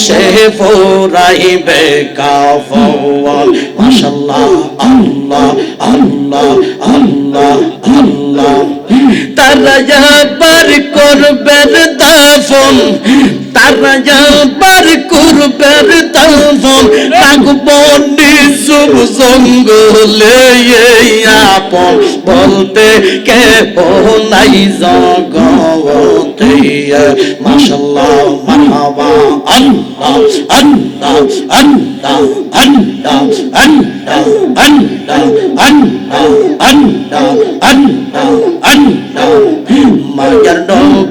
সে পুরাইবে কাফওয়াল মাশাআল্লাহ আল্লাহ আল্লাহ আল্লাহ আল্লাহ তারা যাবার করবেন দাফন তারা যাবার করবেন দাফন রাখব নিজুর জঙ্গলে আপন বলতে কে নাই জগতে মাশাল্লাহ, মারহাবা, আল্লাহ আল্লাহ আল্লাহ আল্লাহ আল্লাহ আল্লাহ আল্লাহ আল্লাহ আল্লাহ আল্লাহ। মায়ার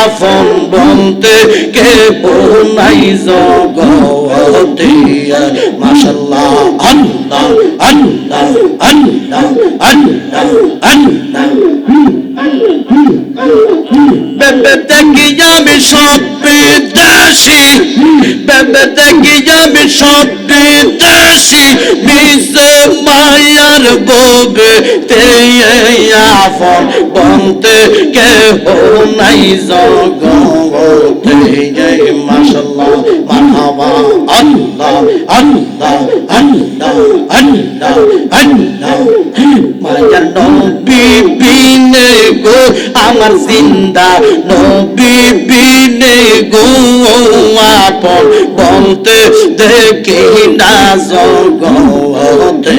আফন বলতে কে নাই জগতে মাশাল্লাহ আল্লাহ আল্লাহ আল্লাহ আল্লাহ আল্লাহ। বেবে দেখি যাবে সব বিদেশি বেবে দেখি যাবে সব বিদেশি মিশে মায়ার ববে তে আফন বনতে কে হো নাই জগতে। জয় মাশাল্লাহ মারহাবা, আল্লাহ আল্লাহ আল্লাহ আল্লাহ আল্লাহ। মায়ার নবী বিনে গো, আমার জিন্দা নবী বিনে গো আপন বলতে দেখি না জগতে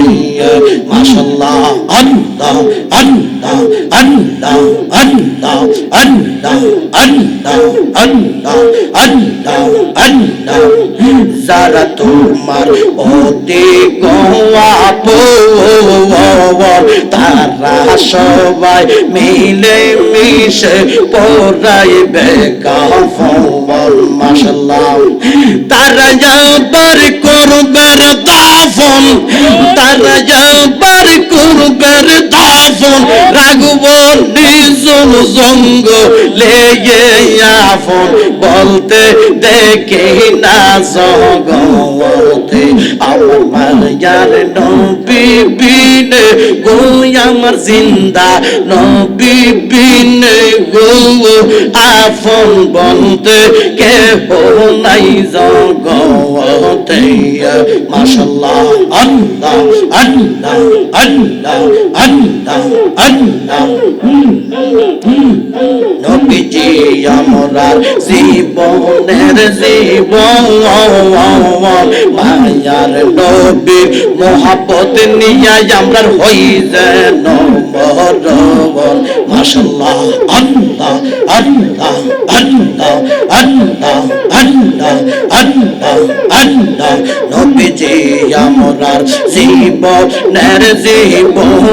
মাশাল্লাহ আল্লাহ আল্লাহ আল্লাহ আল্লাহ আল্লাহ আল্লাহ আল্লাহ আল্লাহ আল্লাহ। যারা তোমার অতি গোয়াপ তারা সবাই মিলে মিশে পড়াইবে কাফল মাশাল্লাহ درجہ پر قربر دافن درجہ پر قربر دافن راگو بولی নিজম জঙ্গ লেগে আফন বলতে দেখে না জগতে। আমার মায়ার নবী বিনে, গো আমার জিন্দা নবী বিনে, গো আফন বলতে কে নাই জগতে। মাশাল্লাহ আল্লাহ আল্লাহ আল্লাহ আল্লাহ আল্লাহ। নবীজি আমরার জীবনের জীবন মায়ার নবীর মহাপত নিয়ে আমরা হই যেন মরবন মাশাল্লাহ আল্লাহ আল্লাহ আল্লাহ আল্লাহ আল্লাহ আল্লাহ আল্লাহ। নবীজি আমরার জীবনের জীবন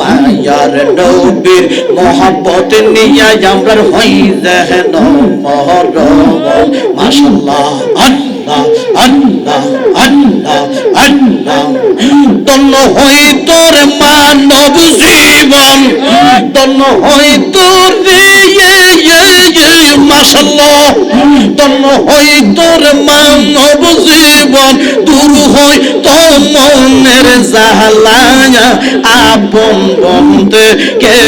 মায়ার নবীর মহাপত নিয়ে আমরার হই যেন মরবন মাশাল্লাহ আল্লাহ আল্লাহ আল্লাহ তন্ন হই তোর মানব জীবন তন্ন হই তোর মাশাল্লাহ তন্ন হই তোর মানব জীবন দূর হই তোর মনের জালায়া আপন বন্ধে কে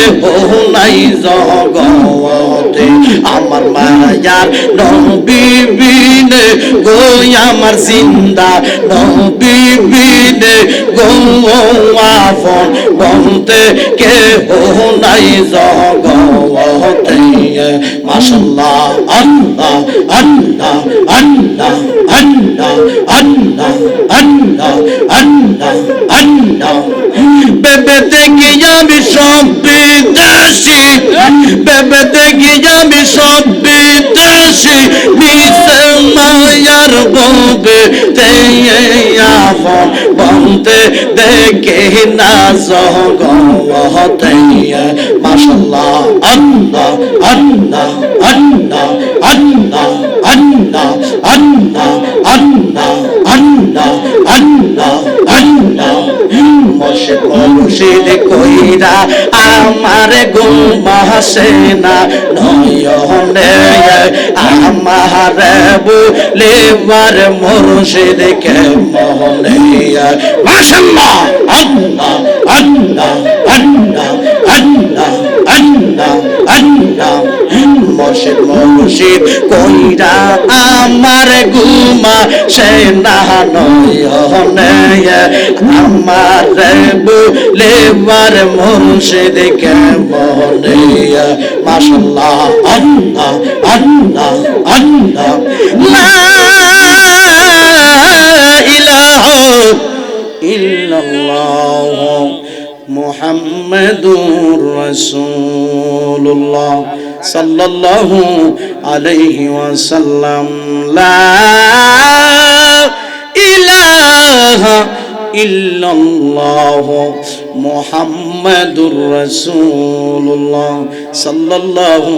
নাই জগতে আমার মায়ার নবী বিনে গো আমার জিন্দা, নবী বিনে গো আপন বন্ধে কে নাই জগতে। মাশাল্লাহ, আল্লাহ আল্লাহ আল্লাহ আল্লাহ আল্লাহ আল্লাহ আল্লাহ আল্লাহ। বেবে দেখি যাবি সব বিদেশি বেবে দেখি যাবি সব বিদেশি আফন বন্ধে দেখে না জগতে মাশাল্লাহ আল্লাহ আল্লাহ আল্লাহ আল্লাহ আল্লাহ আল্লাহ আল্লাহ আল্লাহ আল্লাহ আল্লাহ। মশে কইরা আমার গুমাসে না, নয়নে আমার বলেবার মুর্শিদ কে মোহনে মাশাল্লাহ, আল্লাহ আল্লাহ আল্লাহ আল্লাহ আল্লাহ আল্লাহ। মুর্শিদ মুর্শিদ কইরা আমার গুমা সে না নয়নে আমার বলে বার মুর্শিদ কেমনে মাশাল্লাহ, আল্লাহ আল্লাহ আল্লাহ। লা ইলাহা সাল্লাল্লাহু আলাইহি ওয়াসাল্লাম লা ইলাহা ইল্লাল্লাহ মুহাম্মাদুর রাসূলুল্লাহ সাল্লাল্লাহু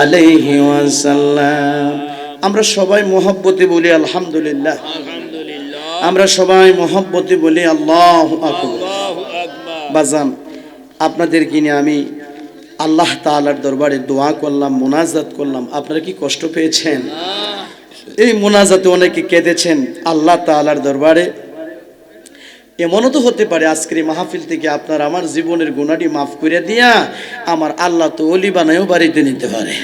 আলাইহি ওয়াসাল্লাম। আমরা সবাই মোহব্বতে বলি আলহামদুলিল্লাহ। আমরা সবাই মোহব্বতে বলি আল্লাহ আকবার। বাজান আপনাদের নিয়ে আমি আল্লাহ তাআলার দরবারে দোয়া করলাম, মোনাজাত করলাম। আপনারা কি কষ্ট পেয়েছেন? এই মোনাজাতে অনেকে কেঁদেছেন আল্লাহ তাআলার দরবারে। এমনও তো হতে পারে আজকের এই মাহফিল থেকে আপনার আমার জীবনের গুণাটি মাফ করে দিয়া আমার আল্লাহ তো অলি বানায়ও বাড়িতে নিতে পারে।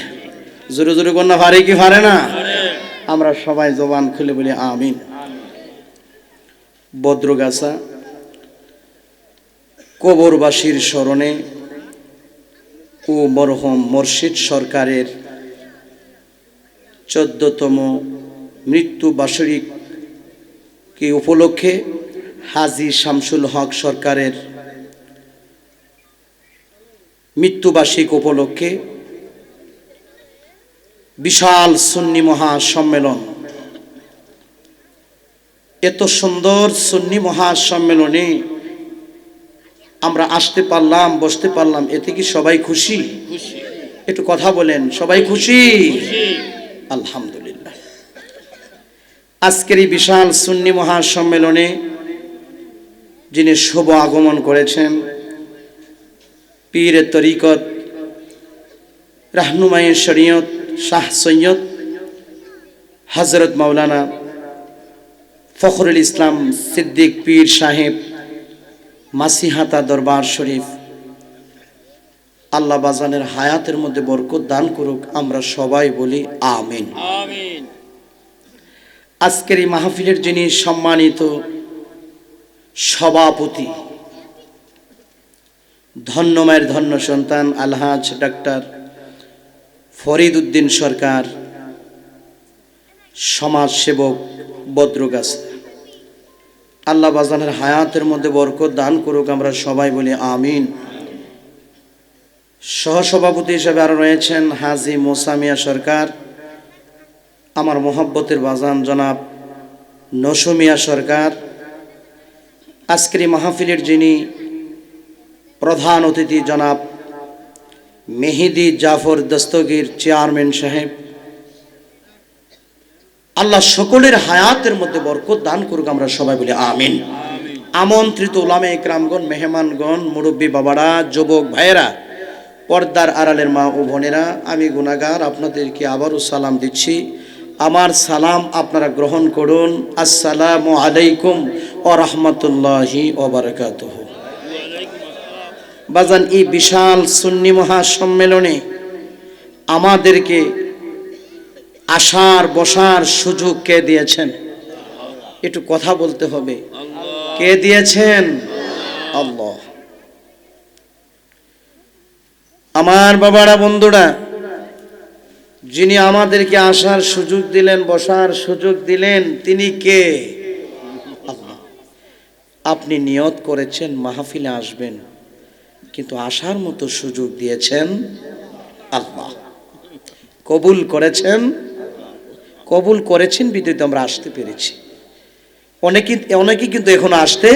জোরে জোরে কন্যা, পারে কি পারে না? আমরা সবাই জবান খুলে বলি, আমিন। বদ্রগাছা, কবরবাসীর স্মরণে ও মরহম মুর্শিদ সরকারের চোদ্দতম মৃত্যু বার্ষিক কি উপলক্ষে হাজি শামসুল হক সরকারের মৃত্যুবার্ষিক উপলক্ষে বিশাল সুন্নি মহাসম্মেলন। এত সুন্দর সুন্নি মহাসম্মেলনে আমরা আসতে পারলাম বসতে পারলাম এতে কি সবাই খুশি? একটু কথা বলেন সবাই খুশি? আলহামদুলিল্লাহ। আজকের এই বিশাল সুন্নি মহাসম্মেলনে যিনি শুভ আগমন করেছেন পীরের তরিকত রাহনুমায়ের শরীয়ত শাহ সৈয়দ হজরত মাওলানা ফখরুল ইসলাম সিদ্দিক পীর সাহেব মাসিহাতা দরবার শরীফ। আল্লাহ বাজানের হায়াতের মধ্যে বরকত দান করুক আমরা সবাই বলি আমিন। আমিন। আজকের এই মাহফিলের যিনি সম্মানিত সভাপতি ধন্যমায়ের ধন্য সন্তান আলহাজ ডাক্তার ফরিদ উদ্দিন সরকার সমাজ সেবক বদ্রগাছ। আল্লাহ বাজানের হায়াতের মধ্যে বরকত দান করুক, আমরা সবাই বলি আমিন। সহসভাপতি হিসেবে আরও রয়েছেন হাজি মোসামিয়া সরকার। আমার মোহাব্বতের বাজান জনাব নসমিয়া সরকার। আজকের মাহফিলের যিনি প্রধান অতিথি জনাব মেহেদি জাফর দস্তগীর চেয়ারম্যান সাহেব আল্লাহ সকলের হায়াতের মধ্যে বরকত দান করুক আমরা সবাই বলি আমিন। আমন্ত্রিত ওলামে ইকরামগণ মেহমানগণ, মুরব্বী বাবারা, যুবক ভাইয়েরা, পর্দার আড়ালের মা ও বোনেরা, আমি গুনাগার আপনাদেরকে আবারও সালাম দিচ্ছি। আমার সালাম আপনারা গ্রহণ করুন। আসসালামু আলাইকুম ও রহমতুল্লাহি ওবরকাতহ বাজান, এই বিশাল সুন্নি মহাসম্মেলনে আমাদেরকে আসার, বসার সুযোগ কে দিয়েছেন? একটু কথা বলতে হবে। কে দিয়েছেন? আল্লাহ। আমার বাবারা, বন্ধুরা, যিনি আমাদেরকে আসার সুযোগ দিলেন, বসার সুযোগ দিলেন, তিনি কে? আপনি নিয়ত করেছেন, মাহফিলে আসবেন, কিন্তু আসার মতো সুযোগ দিয়েছেন আল্লাহ। কবুল করেছেন কবুল করেছেন বিদ্যুৎ আমরা আসতে পেরেছি। অনেকে অনেকে কিন্তু এখনও আসতে